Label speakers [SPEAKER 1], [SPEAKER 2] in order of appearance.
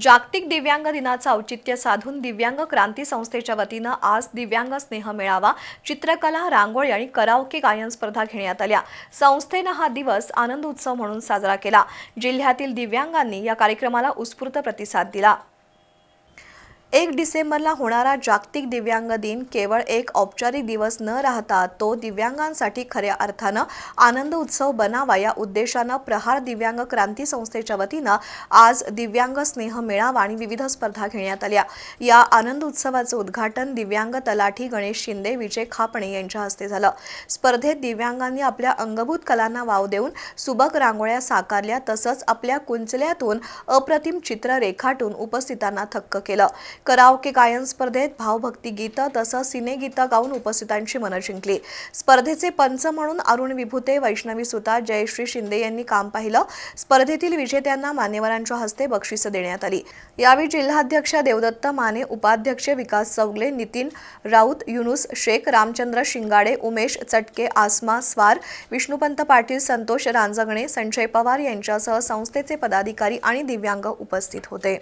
[SPEAKER 1] जागतिक दिव्यांग दिनाचं औचित्य साधून दिव्यांग क्रांती संस्थेच्या वतीनं आज दिव्यांग स्नेह मेळावा चित्रकला रांगोळी आणि कराओके गायन स्पर्धा घेण्यात आल्या. संस्थेनं हा दिवस आनंद उत्सव म्हणून साजरा केला. जिल्ह्यातील दिव्यांगांनी या कार्यक्रमाला उत्स्फूर्त प्रतिसाद दिला. एक डिसेंबरला होणारा जागतिक दिव्यांग दिन केवळ एक औपचारिक दिवस न राहता तो दिव्यांगांसाठी खऱ्या अर्थानं आनंद उत्सव बनावा या उद्देशानं प्रहार दिव्यांग क्रांती संस्थेच्या वतीनं आज दिव्यांग स्नेह मेळावा आणि विविध स्पर्धा घेण्यात आल्या. या आनंद उत्सवाचं उद्घाटन दिव्यांग तलाठी गणेश शिंदे विजय खापणे यांच्या हस्ते झालं. स्पर्धेत दिव्यांगांनी आपल्या अंगभूत कलांना वाव देऊन सुबक रांगोळ्या साकारल्या तसंच आपल्या कुंचल्यातून अप्रतिम चित्र रेखाटून उपस्थितांना थक्क केलं. कराओके गायन स्पर्धेत भावभक्ती गीतं तसंच सिनेगीतं गाऊन उपस्थितांची मनं जिंकली. स्पर्धेचे पंच म्हणून अरुण विभूते वैष्णवी सुता जयश्री शिंदे यांनी काम पाहिलं. स्पर्धेतील विजेत्यांना मान्यवरांच्या हस्ते बक्षिसं देण्यात आली. यावेळी जिल्हाध्यक्ष देवदत्त माने उपाध्यक्ष विकास चौगले नितीन राऊत युनुस शेख रामचंद्र शिंगाडे उमेश चटके आसमा स्वार विष्णुपंत पाटील संतोष रांजगणे संजय पवार यांच्यासह संस्थेचे पदाधिकारी आणि दिव्यांग उपस्थित होते.